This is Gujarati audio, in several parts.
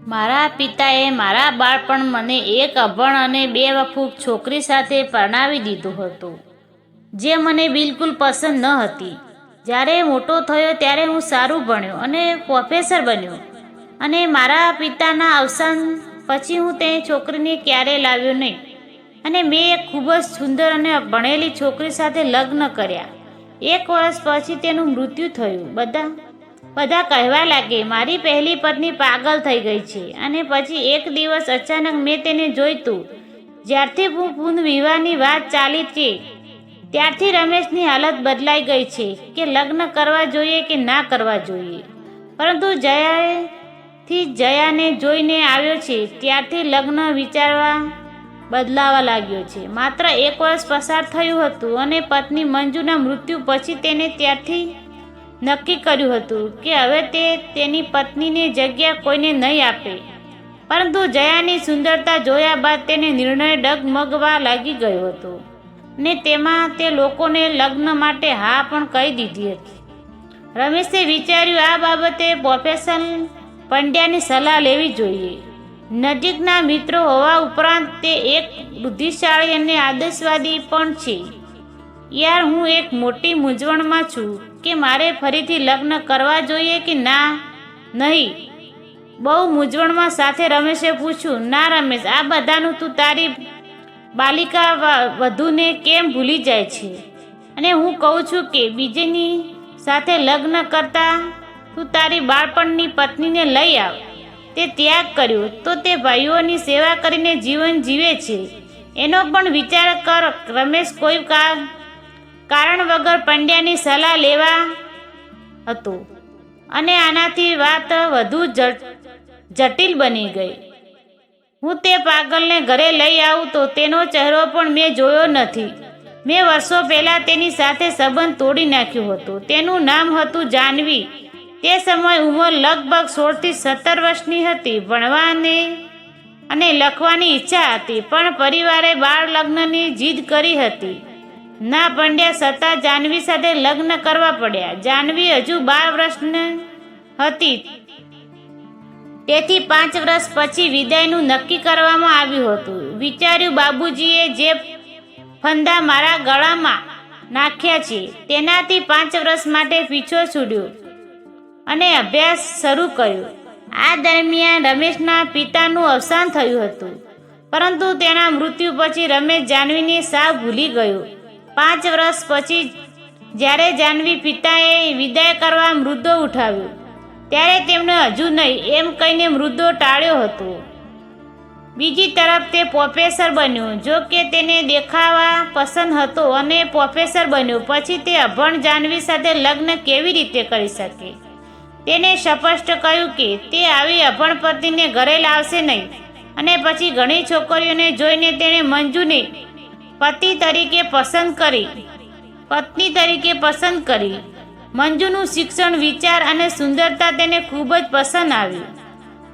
મારા પિતાએ મારા બાળપણ મને એક અભણ અને બે વફૂક છોકરી સાથે પરણાવી દીધું હતું, જે મને બિલકુલ પસંદ ન હતી. જ્યારે મોટો થયો ત્યારે હું સારું ભણ્યો અને પ્રોફેસર બન્યો અને મારા પિતાના અવસાન પછી હું તે છોકરીને ક્યારે લાવ્યો નહીં અને મેં એક ખૂબ જ સુંદર અને ભણેલી છોકરી સાથે લગ્ન કર્યા. એક વર્ષ પછી તેનું મૃત્યુ થયું. બધા બધા કહેવા લાગે, મારી પહેલી પત્ની પાગલ થઈ ગઈ છે. અને પછી એક દિવસ અચાનક મેં તેને જોઈતું. જ્યારથી હું પુનઃ વિવાહની વાત ચાલી છે ત્યારથી રમેશની હાલત બદલાઈ ગઈ છે કે લગ્ન કરવા જોઈએ કે ના કરવા જોઈએ? પરંતુ જયાથી જયાને જોઈને આવ્યો છે, ત્યારથી લગ્ન વિચારવા બદલાવા લાગ્યો છે. માત્ર એક વર્ષ પસાર થયું હતું અને પત્ની મંજુના મૃત્યુ પછી તેને ત્યારથી નક્કી કર્યું હતું કે હવે તે તેની પત્નીની જગ્યા કોઈને નહીં આપે. પરંતુ જયાની સુંદરતા જોયા બાદ તેને નિર્ણય ડગમગવા લાગી ગયો હતો. ને તેમાં તે લોકોને લગ્ન માટે હા પણ કહી દીધી હતી. રમેશે વિચાર્યું આ બાબતે પ્રોફેસર પંડ્યાની સલાહ લેવી જોઈએ. નજીકના મિત્રો હોવા ઉપરાંત તે એક બુદ્ધિશાળી અને આદર્શવાદી પણ છે. યાર હું એક મોટી મૂંઝવણમાં છું. કે મારે ફરીથી લગ્ન કરવા જોઈએ કે ના? નહીં. બહુ મૂંઝવણમાં સાથે રમેશે પૂછ્યું. ના રમેશ, આ બધાનું તું તારી બાલિકા વધુને કેમ ભૂલી જાય છે? અને હું કહું છું કે બીજીની સાથે લગ્ન કરતા તું તારી બાળપણની પત્નીને લઈ આવ. તે ત્યાગ કર્યો. તો તે ભાઈઓની સેવા કરીને જીવન જીવે છે. એનો પણ વિચાર કર, રમેશ, કોઈ કા કારણ વગર પંડ્યાની સલાહ લેવા હતો. અને આનાથી વાત વધુ જટ- જટિલ બની ગઈ. હું તે પાગલને ઘરે લઈ આવું તો તેનો ચહેરો પણ મેં જોયો નથી. મેં વર્ષો પહેલાં તેની સાથે સંબંધ તોડી નાખ્યો હતો. તેનું નામ હતું જાનવી. તે સમય ઉંમર લગભગ સોળથી સત્તર વર્ષની હતી. ભણવાની અને લખવાની ઈચ્છા હતી, પણ પરિવારે બાળ લગ્નની જીદ કરી હતી. ના પંડ્યા છતાં જાનવી સાથે લગ્ન કરવા પડ્યા. જાનવી હજુ બાર વર્ષની હતી. તેથી પાંચ વર્ષ પછી વિદાયનું નક્કી કરવામાં આવ્યું હતું. વિચાર્યું બાબુજીએ જે ફંદા મારા ગળામાં નાખ્યા છે, તેનાથી પાંચ વર્ષ માટે પીછો છૂટ્યો અને અભ્યાસ શરૂ કર્યો. આ દરમિયાન રમેશના પિતાનું અવસાન થયું હતું. પરંતુ તેના મૃત્યુ પછી રમેશ જાનવીને સાવ ભૂલી ગયો. પાંચ વર્ષ પછી જ્યારે જાનવી પિતાએ વિદાય કરવા મૃદો ઉઠાવ્યો, ત્યારે તેમણે હજુ નહીં એમ કહીને મૃદો ટાળ્યો હતો. બીજી તરફ તે પ્રોફેસર બન્યો, જો કે તેને દેખાવા પસંદ હતો અને પ્રોફેસર બન્યો. પછી તે અભણ જાનવી સાથે લગ્ન કેવી રીતે કરી શકે? તેને સ્પષ્ટ કહ્યું કે તે આવી અભણ પતિને ઘરે લાવશે નહીં અને પછી ઘણી છોકરીઓને જોઈને તેણે મંજુને પતિ તરીકે પસંદ કરી. પત્ની તરીકે પસંદ કરી. મંજુનું શિક્ષણ, વિચાર અને સુંદરતા તેને ખૂબ જ પસંદ આવી.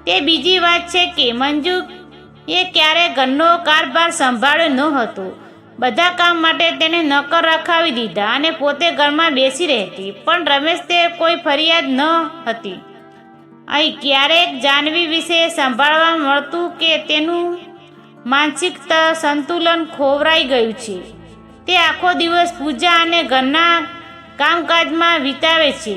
તે બીજી વાત છે કે મંજુ એ ક્યારે ઘરનો કારભાર સંભાળ્યો ન હતો. બધા કામ માટે તેને નોકર રખાવી દીધા અને પોતે ઘરમાં બેસી રહેતી. પણ રમેશ તે કોઈ ફરિયાદ ન હતી. અહીં ક્યારેક જાનવી વિશે સંભાળવા મળતું કે તેનું માનસિક સંતુલન ખોવરાઈ ગયું છે. તે આખો દિવસ પૂજા અને ઘરના કામકાજમાં વિતાવે છે.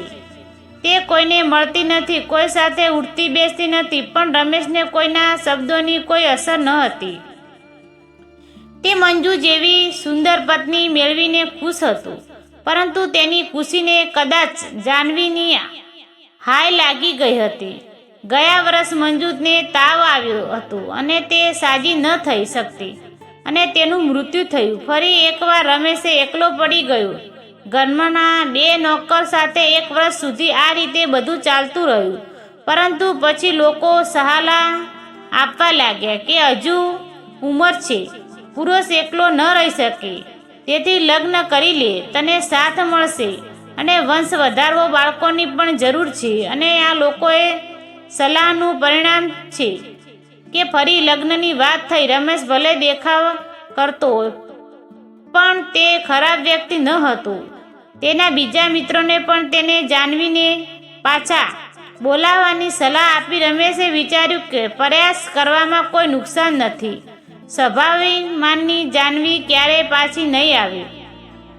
તે કોઈને મળતી નથી, કોઈ સાથે ઉઠતી બેસતી નથી, પણ રમેશને કોઈના શબ્દોની કોઈ અસર ન હતી. તે મંજુ જેવી સુંદર પત્ની મેળવીને ખુશ હતો, પરંતુ તેની ખુશીને કદાચ જાનવીની હાય લાગી ગઈ હતી. ગયા વર્ષ મંજૂતને તાવ આવ્યો હતો અને તે સાજી ન થઈ શકતી. અને તેનું મૃત્યુ થયું. ફરી એકવાર રમેશે એકલો પડી ગયો. ઘરમાંના બે નોકર સાથે એક વર્ષ સુધી આ રીતે બધું ચાલતું રહ્યું. પરંતુ પછી લોકો સહાલા આપવા લાગ્યા કે હજુ ઉંમર છે. પુરુષ એકલો ન રહી શકે. તેથી લગ્ન કરી લે. તને સાથ મળશે. અને વંશ વધારવો બાળકોની પણ જરૂર છે. અને આ લોકોએ સલાહનું પરિણામ છે કે ફરી લગ્નની વાત થઈ. રમેશ ભલે દેખાવ કરતો પણ તે ખરાબ વ્યક્તિ ન હતો. તેના બીજા મિત્રોને પણ તેને જાનવીને પાછા બોલાવવાની સલાહ આપી રમેશે વિચાર્યું કે પ્રયાસ કરવામાં કોઈ નુકસાન નથી. સ્વભાવિમાનની જાનવી ક્યારેય પાછી નહીં આવે.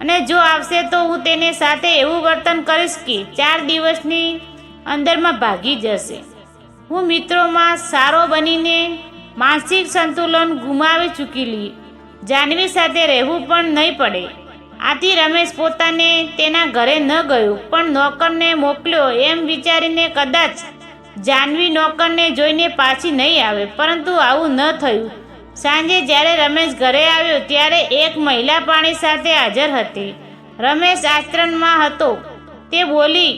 અને જો આવશે તો હું તેને સાથે એવું વર્તન કરીશ કે ચાર દિવસની અંદરમાં ભાગી જશે. હું મિત્રોમાં સારો બનીને માનસિક સંતુલન ગુમાવી ચૂકેલી. જાનવી સાથે રહેવું પણ નહીં પડે. આથી રમેશ પોતાને તેના ઘરે ન ગયો, પણ નોકરને મોકલ્યો એમ વિચારીને કદાચ જાનવી નોકરને જોઈને પાછી નહીં આવે, પરંતુ આવું ન થયું. સાંજે જ્યારે રમેશ ઘરે આવ્યો, ત્યારે એક મહિલા પાણી સાથે હાજર હતી. રમેશ આશ્રમમાં હતો. તે બોલી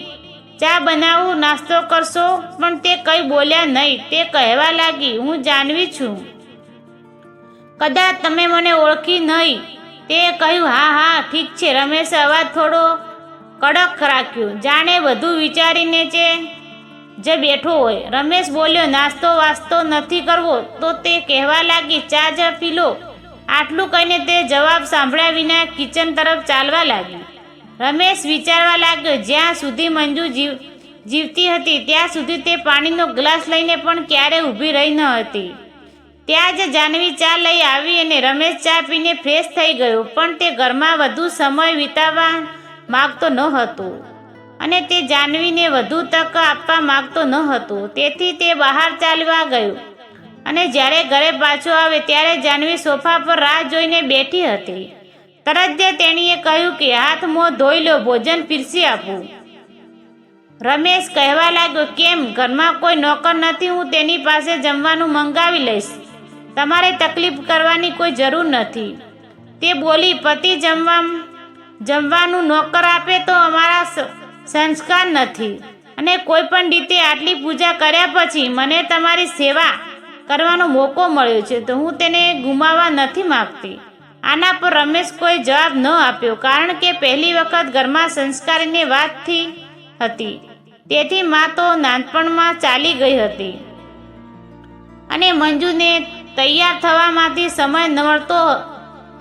ચા બનાવું, નાસ્તો કરશો? પણ તે કંઈ બોલ્યા નહીં. તે કહેવા લાગી, હું જાનવી છું. કદાચ તમે મને ઓળખી નહીં. તે કહ્યું, હા હા, ઠીક છે, રમેશે અવાજ થોડો કડક રાખ્યો. જાણે બધું વિચારીને છે જે બેઠો હોય. રમેશ બોલ્યો, નાસ્તો વાસ્તો નથી કરવો. તો તે કહેવા લાગી, ચા જ પી લો. આટલું કહીને તે જવાબ સાંભળ્યા વિના કિચન તરફ ચાલવા લાગી. રમેશ વિચારવા લાગ્યો, જ્યાં સુધી મંજુ જીવ, જીવતી હતી, ત્યાં સુધી તે પાણીનો ગ્લાસ લઈને પણ ક્યારે ઊભી રહી ન હતી. ત્યાં જ જાનવી ચા લઈ આવી અને રમેશ ચા પીને ફ્રેશ થઈ ગયો, પણ તે ઘરમાં વધુ સમય વિતાવવા માગતો ન હતો. અને તે જાનવીને વધુ તક આપવા માગતો ન હતો. તેથી તે બહાર ચાલવા ગયો. અને જ્યારે ઘરે પાછો આવે, ત્યારે જાનવી સોફા પર રાહ જોઈને બેઠી હતી. તરત જ તેણીએ કહ્યું કે હાથ મોં ધોઈ લો, ભોજન પીરસી આપું. રમેશ કહેવા લાગ્યો, કેમ? ઘરમાં કોઈ નોકર નથી, હું તેની પાસે જમવાનું મંગાવી લઈશ. તમારે તકલીફ કરવાની કોઈ જરૂર નથી. તે બોલી, પતિ જમવા જમવાનું નોકર આપે તો અમારા સંસ્કાર નથી. અને કોઈ પણ રીતે આટલી પૂજા કર્યા પછી મને તમારી સેવા કરવાનો મોકો મળ્યો છે, તો હું તેને ગુમાવવા નથી માગતી. આના પર રમેશ કોઈ જવાબ ન આપ્યો, કારણ કે પહેલી વખત ઘરમાં સંસ્કારીની વાતથી હતી. તેથી માં તો નાનપણમાં ચાલી ગઈ હતી. અને મંજુને તૈયાર થવામાંથી સમય ન મળતો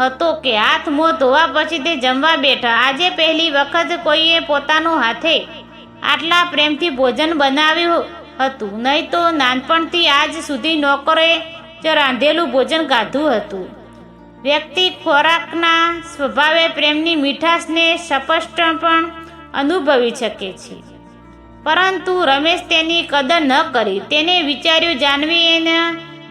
હતો કે હાથ મોં ધોવા પછી તે જમવા બેઠા. આજે પહેલી વખત કોઈએ પોતાનું હાથે આટલા પ્રેમથી ભોજન બનાવ્યું હતું. નહીં તો નાનપણથી આજ સુધી નોકરે જ રાંધેલું ભોજન ખાધું હતું. વ્યક્તિ ખોરાકના સ્વભાવે પ્રેમની મીઠાશને સ્પષ્ટ પણ અનુભવી શકે છે. પરંતુ રમેશ તેની કદર ન કરી. તેને વિચાર્યું જાનવી એને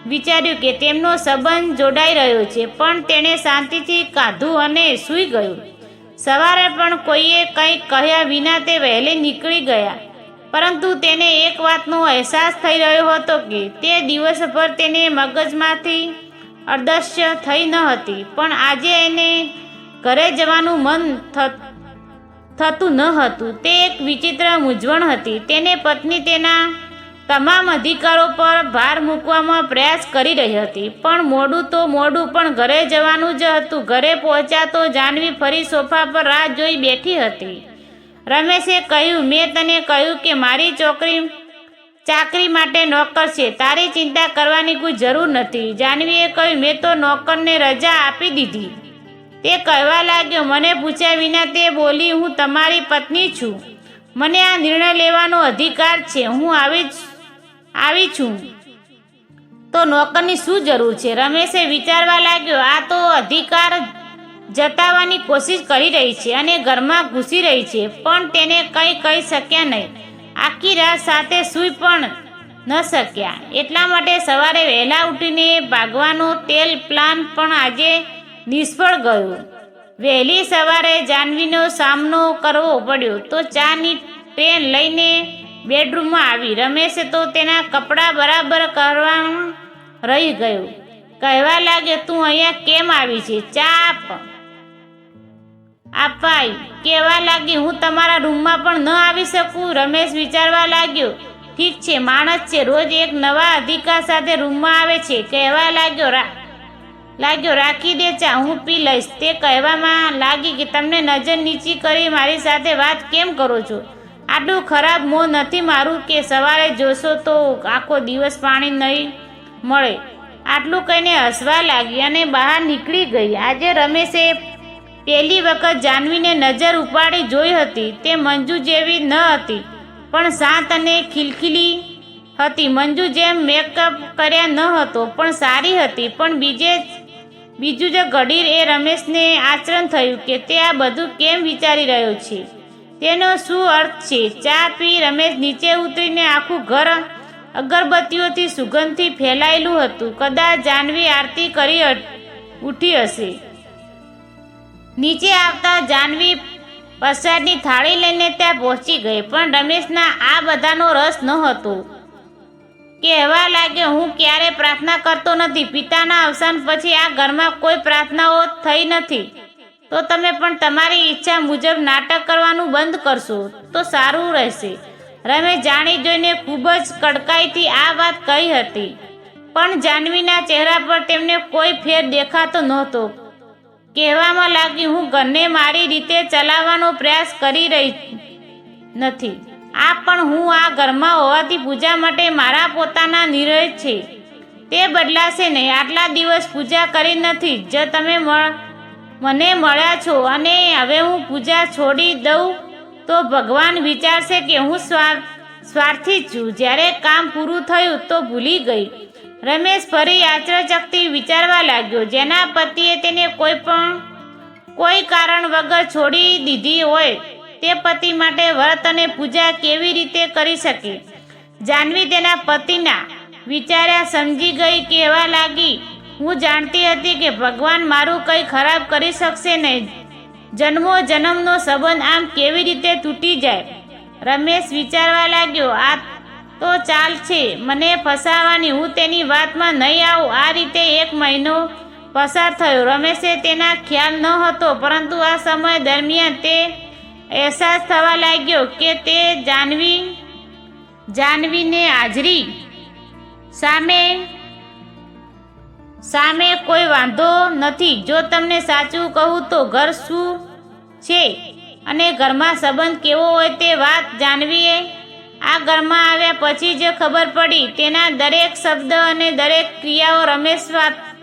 વિચાર્યું કે તેમનો સંબંધ જોડાઈ રહ્યો છે, પણ તેણે શાંતિથી કાધું અને સૂઈ ગયું. સવારે પણ કોઈએ કંઈ કહ્યા વિના તે વહેલે નીકળી ગયા. પરંતુ તેને એક વાતનો અહેસાસ થઈ રહ્યો હતો કે તે દિવસભર તેને મગજમાંથી અદૃશ્ય થઈ ન હતી, પણ આજે એને ઘરે જવાનું મન થતું ન હતું. તે એક વિચિત્ર મૂંઝવણ હતી. તેને પત્ની તેના તમામ અધિકારો પર ભાર મૂકવામાં પ્રયાસ કરી રહી હતી. પણ મોડું તો મોડું, પણ ઘરે જવાનું જ હતું. ઘરે પહોંચ્યા તો જાનવી ફરી સોફા પર રાહ જોઈ બેઠી હતી. રમેશે કહ્યું, મેં તને કહ્યું કે મારી છોકરી ચાકરી માટે નોકર છે. તારી ચિંતા કરવાની કોઈ જરૂર નથી. જાનવીએ કહ્યું, મેં તો નોકરને રજા આપી દીધી. તે કહેવા લાગ્યો, મને પૂછ્યા વિના તે બોલી, હું તમારી પત્ની છું. મને આ નિર્ણય લેવાનો અધિકાર છે. હું આવી આવી છું. તો નોકરની શું જરૂર છે? રમેશે વિચારવા લાગ્યો, આ તો અધિકાર જતાવાની કોશિશ કરી રહી છે અને ઘરમાં ઘૂસી રહી છે, પણ તેને કંઈ કહી શક્યા નહીં. આખી રાત સાથે સૂઈ પણ ન શક્યા. એટલા માટે સવારે વહેલા ઉઠીને ભાગવાનો તેલ પ્લાન પણ આજે નિષ્ફળ ગયો. વહેલી સવારે જાનવીનો સામનો કરવો પડ્યો તો ચાની ટ્રેન લઈને બેડરૂમમાં આવી. રમેશે તો તેના કપડાં બરાબર કરવાનું રહી ગયું. કહેવા લાગે તું અહીંયા કેમ આવી છે? ચા આપ આપાઈ કહેવા લાગી, હું તમારા રૂમમાં પણ ન આવી શકું? રમેશ વિચારવા લાગ્યો. ઠીક છે, માણસ છે, રોજ એક નવા અધિકાર સાથે રૂમમાં આવે છે. કહેવા લાગ્યો, રા, લાગ્યો, રાખી દે ચા, હું પી લઈશ. તે કહેવામાં લાગી કે, તમને નજર નીચી કરી મારી સાથે વાત કેમ કરો છો? આટલું ખરાબ મોં નથી મારું કે સવારે જોશો તો આખો દિવસ પાણી નહીં મળે. આટલું કહીને હસવા લાગી અને બહાર નીકળી ગઈ. આજે રમેશે પહેલી વખત જાનવીને નજર ઉપાડી જોઈ હતી. તે મંજુ જેવી ન હતી, પણ શાંત અને ખિલખિલી હતી. મંજુ જેમ મેકઅપ કર્યા ન હતો, પણ સારી હતી. પણ બીજે બીજું જે ઘડીર એ રમેશને આચરણ થયું કે તે આ બધું કેમ વિચારી રહ્યો છે? તેનો શું અર્થ છે? ચા પી રમેશ નીચે ઉતરીને આખું ઘર અગરબત્તીઓથી સુગંધથી ફેલાયેલું હતું. કદાચ જાનવી આરતી કરી ઉઠી હશે. નીચે આવતા જાનવી પ્રસાદની થાળી લઈને ત્યાં પહોંચી ગઈ, પણ રમેશના આ બધાનો રસ ન હતો. કહેવા લાગ્યો, હું ક્યારે પ્રાર્થના કરતો નથી, પિતાના અવસાન પછી આ ઘરમાં કોઈ પ્રાર્થનાઓ થઈ નથી. તો તમે પણ તમારી ઈચ્છા મુજબ નાટક કરવાનું બંધ કરશો, તો સારું રહેશે. રમેશ જાણી જોઈને ખૂબ જ કડકાઈથી આ વાત કહી હતી. પણ જાનવીના ચહેરા પર તેમને કોઈ ફેર દેખાતો નહોતો. કહેવામાં લાગ્યું, હું ઘરને મારી રીતે ચલાવવાનો પ્રયાસ કરી રહી નથી. આ પણ હું આ ઘરમાં હોવાથી પૂજા માટે મારા પોતાના નિર્ણય છે. તે બદલાશે નહીં. આટલા દિવસ પૂજા કરી નથી. જ તમે મને મળ્યા છો અને હવે હું પૂજા છોડી દઉં, તો ભગવાન વિચારશે કે હું સ્વાર સ્વાર્થી છું. જ્યારે કામ પૂરું થયું, તો ભૂલી ગઈ. રમેશ ફરી આચરચકથી વિચારવા લાગ્યો. જેના પતિએ તેને કોઈ પણ, કોઈ કારણ વગર છોડી દીધી હોય, તે પતિ માટે વ્રત અને પૂજા કેવી રીતે કરી શકે? જાનવી તેના પતિના વિચાર્યા સમજી ગઈ કહેવા લાગી, હું જાણતી હતી કે ભગવાન મારું કંઈ ખરાબ કરી શકશે નહીં. જન્મો જન્મનો સંબંધ આમ કેવી રીતે તૂટી જાય? રમેશ વિચારવા લાગ્યો, આ તો ચાલ છે મને ફસાવાની હું તેની વાતમાં નહીં આવું. આ રીતે એક મહિનો પસાર થયો. રમેશે તેના ખ્યાલ ન હતો, પરંતુ આ સમય દરમિયાન તે અહેસાસ થવા લાગ્યો કે તે જાનવી, જાનવીને હાજરી સામે સામે કોઈ વાંધો નથી. જો તમને સાચું કહું તો ઘર શું છે? અને ઘરમાં સંબંધ કેવો હોય તે વાત જાણવીએ આ ઘરમાં આવ્યા પછી જ ખબર પડી, તેના દરેક શબ્દ અને દરેક ક્રિયાઓ રમેશ વા-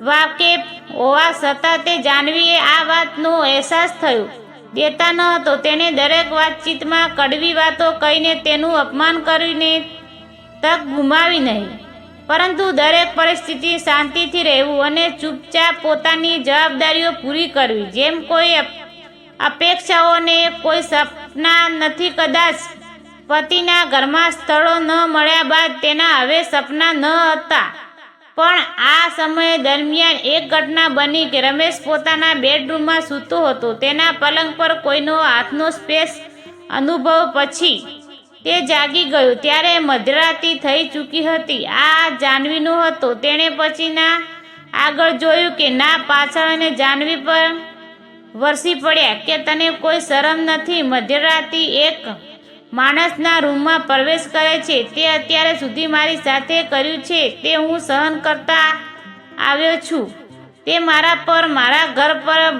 વાકેફ હોવા છતાં તે જાનવીએ આ વાતનો અહેસાસ થયો. દેતા ન હતો. તેણે દરેક વાતચીતમાં કડવી વાતો કહીને તેનું અપમાન કરીને તક ગુમાવી નહીં. પરંતુ દરેક પરિસ્થિતિ શાંતિથી રહેવું અને ચૂપચાપ પોતાની જવાબદારીઓ પૂરી કરવી, જેમ કોઈ અપેક્ષાઓને કોઈ સપના નથી કદાચ પતિના ઘરમાં સ્થળો ન મળ્યા બાદ તેના હવે સપના ન હતા. પણ આ સમય દરમિયાન એક ઘટના બની કે રમેશ પોતાના બેડરૂમમાં સૂતો હતો. તેના પલંગ પર કોઈનો હાથનો સ્પેસ અનુભવ પછી તે જાગી ગયો. ત્યારે મધરાતી થઈ ચૂકી હતી. આ જાનવીનો હતો. તેણે પછીના આગળ જોયું કે ના, પાછળ અને જાનવી પર વરસી પડ્યા કે તને કોઈ શરમ નથી. મધ્યરાતી એક માણસના રૂમમાં પ્રવેશ કરે છે. તે અત્યારે સુધી મારી સાથે કર્યું છે. તે હું સહન કરતા આવ્યો છું. તે મારા પર મારા ઘર પર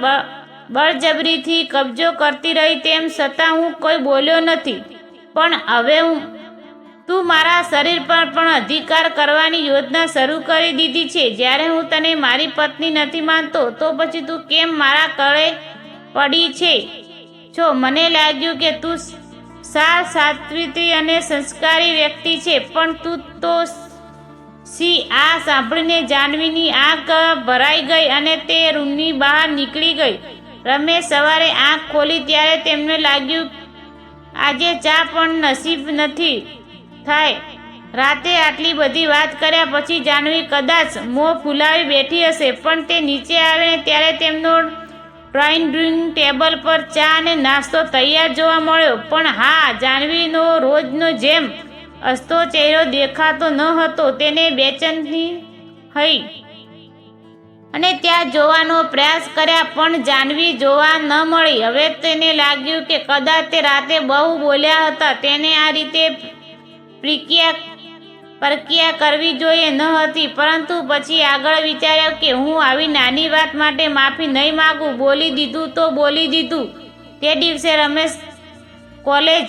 બળજબરીથી કબજો કરતી રહી તેમ છતાં હું કોઈ બોલ્યો નથી. પણ હવે હું, તું મારા શરીર પર પણ અધિકાર કરવાની યોજના શરૂ કરી દીધી છે. જ્યારે હું તને મારી પત્ની નથી માનતો, તો પછી તું કેમ મારા કળે પડી છે? છો મને લાગ્યું કે તું સા સાત્વિતી અને સંસ્કારી વ્યક્તિ છે. પણ તું તો સી આ સાંભળીને જાનવીની આંખ ભરાઈ ગઈ અને તે રૂમની બહાર નીકળી ગઈ. રમેશ સવારે આંખ ખોલી ત્યારે તેમને લાગ્યું, આજે ચા પણ નસીબ નથી થાય. રાતે આટલી બધી વાત કર્યા પછી જાનવી કદાચ મોં ફૂલાવી બેઠી હશે, પણ તે નીચે આવે ત્યારે તેમનો ડ્રોઈંગ ટેબલ પર ચા અને નાસ્તો તૈયાર જોવા મળ્યો. પણ હા, જાનવીનો રોજનો જેમ અસ્તો ચહેરો દેખાતો ન હતો, તેને બેચેની થઈ અને ત્યાં જોવાનો પ્રયાસ કર્યા, પણ જાનવી જોવા ન મળી. હવે તેને લાગ્યું કે કદાચ તે રાતે બહુ બોલ્યા હતા. તેને આ રીતે પ્રક્રિયા પ્રક્રિયા કરવી જોઈએ ન હતી, પરંતુ પછી આગળ વિચાર્યો કે હું આવી નાની વાત માટે માફી નહીં માગું, બોલી દીધું તો બોલી દીધું. તે દિવસે રમેશ કોલેજ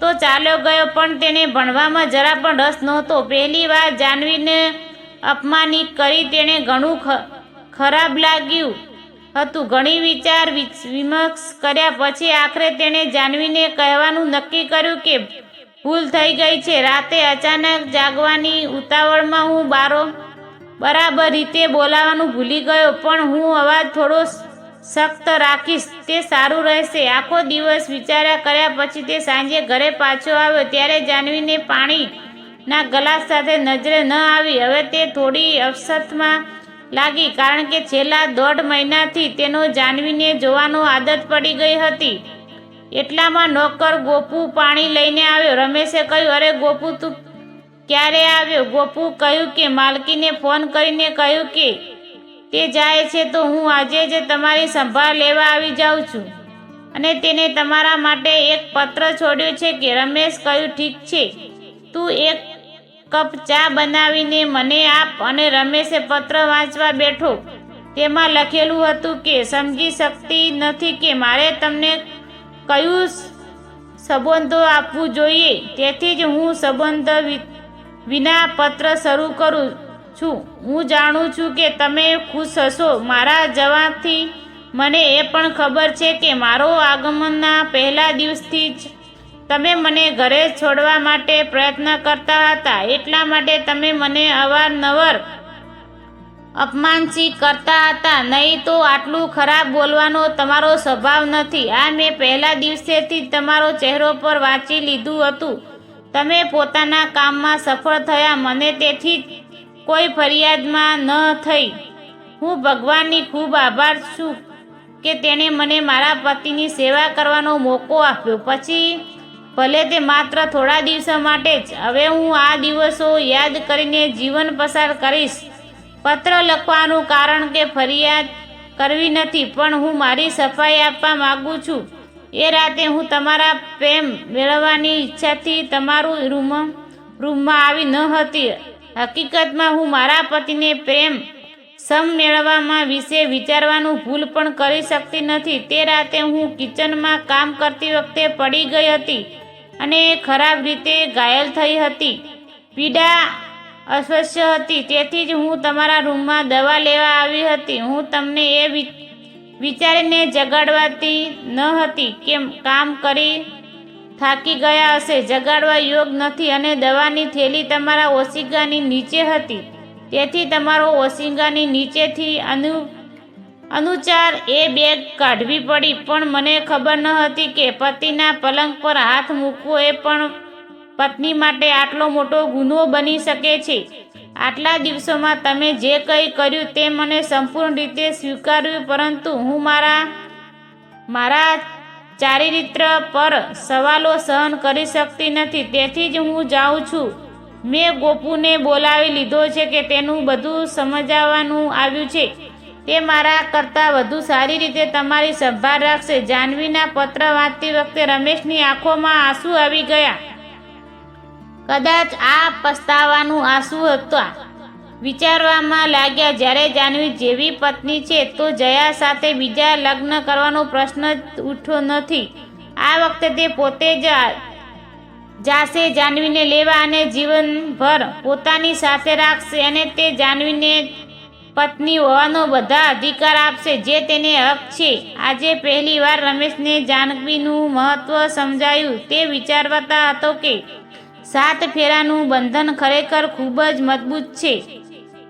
તો ચાલ્યો ગયો, પણ તેને ભણવામાં જરા પણ રસ નહોતો. પહેલી વાર જાનવીને અપમાનિત કરી તેણે ઘણું ખરાબ લાગ્યું હતું. ઘણી વિચાર વિચ- વિમર્શ કર્યા પછી આખરે તેણે જાનવીને કહેવાનું નક્કી કર્યું કે ભૂલ થઈ ગઈ છે. રાતે અચાનક જાગવાની ઉતાવળમાં હું બારો બરાબર રીતે બોલાવાનું ભૂલી ગયો, પણ હું અવાજ થોડો સખ્ત રાખીશ. તે સારું રહેશે. આખો દિવસ વિચાર્યા કર્યા પછી તે સાંજે ઘરે પાછો આવ્યો. ત્યારે જાનવીને પાણીના ગ્લાસ સાથે નજરે ન આવી. હવે તે થોડી અફસતમાં લાગી, કારણ કે છેલ્લા દોઢ મહિનાથી તેનો જાનવીને જોવાનો આદત પડી ગઈ હતી. એટલામાં નોકર ગોપુ પાણી લઈને આવ્યો. રમેશે કહ્યું, અરે ગોપુ, તું ક્યારે આવ્યો? ગોપુ કહ્યું કે, માલકીને ફોન કરીને કહ્યું કે, તે જાય છે તો હું આજે જ તમારી સંભાળ લેવા આવી જાઉં છું. અને તેને તમારા માટે એક પત્ર છોડ્યો છે કે, રમેશ કહ્યું, ઠીક છે. તું એક કપ ચા બનાવીને મને આપ અને રમેશે પત્ર વાંચવા બેઠો. તેમાં લખેલું હતું કે, સમજી શકતી નથી કે મારે તમને કયું સંબંધો આપવું જોઈએ? તેથી જ હું સંબંધ વિના પત્ર શરૂ કરું છું. હું જાણું છું કે તમે ખુશ હશો. મારા જવાબથી મને એ પણ ખબર છે કે મારો આગમનના પહેલા દિવસથી જ તમે મને ઘરે છોડવા માટે પ્રયત્ન કરતા હતા. એટલા માટે તમે મને અવારનવાર અપમાનથી કરતા હતા. નહીં તો આટલું ખરાબ બોલવાનો તમારો સ્વભાવ નથી. આ મેં પહેલા દિવસેથી તમારો ચહેરો પર વાંચી લીધું હતું. તમે પોતાના કામમાં સફળ થયા. મને તેથી કોઈ ફરિયાદમાં ન થઈ. હું ભગવાનની ખૂબ આભાર છું કે તેણે મને મારા પતિની સેવા કરવાનો મોકો આપ્યો. પછી ભલે તે માત્ર થોડા દિવસો માટે જ, હવે હું આ દિવસો યાદ કરીને જીવન પસાર કરીશ. પત્ર લખવાનું કારણ કે ફરિયાદ કરવી નથી, પણ હું મારી સફાઈ આપવા માગું છું. એ રાતે હું તમારા પ્રેમ મેળવવાની ઈચ્છાથી તમારું રૂમ, રૂમમાં આવી ન હતી. હકીકતમાં હું મારા પતિને પ્રેમ સમ મેળવવામાં વિશે વિચારવાનું ભૂલ પણ કરી શકતી નથી. તે રાતે હું કિચનમાં કામ કરતી વખતે પડી ગઈ હતી અને ખરાબ રીતે ઘાયલ થઈ હતી. પીડા અસ્વસ્થ હતી. તેથી જ હું તમારા રૂમમાં દવા લેવા આવી હતી. હું તમને એ વિચારીને જગાડવાતી ન હતી કે કામ કરી થાકી ગયા હશે. જગાડવા યોગ નથી અને દવાની થેલી તમારા ઓશિંગાની નીચે હતી. તેથી તમારો ઓશિંગાની નીચેથી અનુ, અનુચાર એ બેગ કાઢવી પડી. પણ મને ખબર ન હતી કે પતિના પલંગ પર હાથ મૂકવો એ પણ પત્ની માટે આટલો મોટો ગુનો બની શકે છે? આટલા દિવસોમાં તમે જે કંઈ કર્યું તે મને સંપૂર્ણ રીતે સ્વીકાર્યું, પરંતુ હું મારા મારા ચારિત્ર પર સવાલો સહન કરી શકતી નથી. તેથી જ હું જાઉં છું. મેં ગોપુને બોલાવી લીધો છે કે તેનું બધું સમજાવવાનું આવ્યું છે. તે મારા કરતાં વધુ સારી રીતે તમારી સંભાળ રાખશે. જાનવીના પત્ર વાંચતી વખતે રમેશની આંખોમાં આંસુ આવી ગયા. કદાચ આ પસ્તાવાનું આંસુ હતા. વિચારવામાં લાગ્યા, જ્યારે જાનવી જેવી પત્ની છે, તો જયા સાથે બીજા લગ્ન કરવાનો પ્રશ્ન જ ઉઠ્યો નથી. આ વખતે તે પોતે જ જાશે જાનવીને લેવા અને જીવનભર પોતાની સાથે રાખશે અને તે જાનવીને પત્ની હોવાનો બધા અધિકાર આપશે, જે તેને હક છે. આજે પહેલીવાર રમેશને જાનવીનું મહત્વ સમજાયું. તે વિચારતા હતો કે સાત ફેરાનું બંધન ખરેખર ખૂબ જ મજબૂત છે.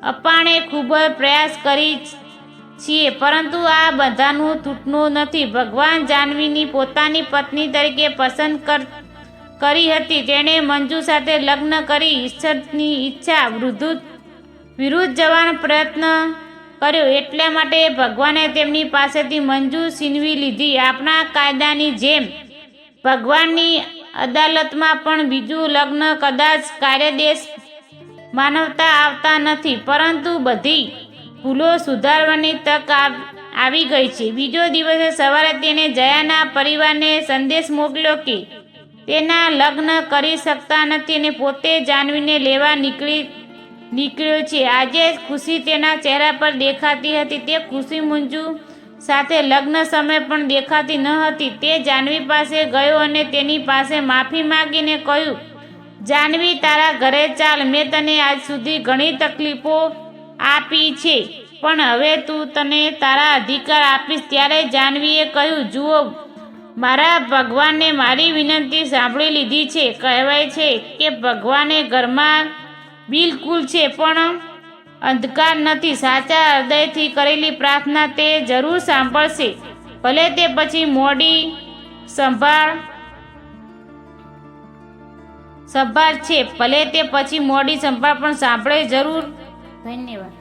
અપાણે ખૂબ જ પ્રયાસ કરી છીએ, પરંતુ આ બધાનું તૂટનું નથી. ભગવાન જાનવીની પોતાની પત્ની તરીકે પસંદ કર, કરી હતી. તેણે મંજુ સાથે લગ્ન કરી ઈશ્વરની ઈચ્છા વૃદ્ધ વિરુદ્ધ જવાનો પ્રયત્ન કર્યો. એટલા માટે ભગવાને તેમની પાસેથી મંજુ છીનવી લીધી. આપણા કાયદાની જેમ ભગવાનની અદાલતમાં પણ બીજું લગ્ન કદાચ કાર્યદેશ માનવતા આવતા નથી, પરંતુ બધી ભૂલો સુધારવાની તક આવ- ગઈ છે. બીજો દિવસે સવારે તેણે જયાના પરિવારને સંદેશ મોકલ્યો કે તેના લગ્ન કરી શકતા નથી અને પોતે જાનવીને લેવા નીકળી, નીકળ્યો છે. આજે ખુશી તેના ચહેરા પર દેખાતી હતી. તે ખુશી મંજુ સાથે લગ્ન સમય પણ દેખાતી ન હતી. તે જાનવી પાસે ગયો અને તેની પાસે માફી માંગીને કહ્યું, જાનવી, તારા ઘરે ચાલ. મેં તને આજ સુધી ઘણી તકલીફો આપી છે, પણ હવે તું તને તારા અધિકાર આપીશ. ત્યારે જાનવીએ કહ્યું, જુઓ, મારા ભગવાને મારી વિનંતી સાંભળી લીધી છે. કહેવાય છે કે ભગવાને ઘરમાં બિલકુલ છે, પણ અંધકાર નથી, સાચા હૃદયથી કરેલી પ્રાર્થના તે જરૂર સાંભળશે. ભલે તે પછી મોડી સંભાળ સંભાળ છે, ભલે તે પછી મોડી સંભાળ પણ સાંભળે જરૂર. ધન્યવાદ.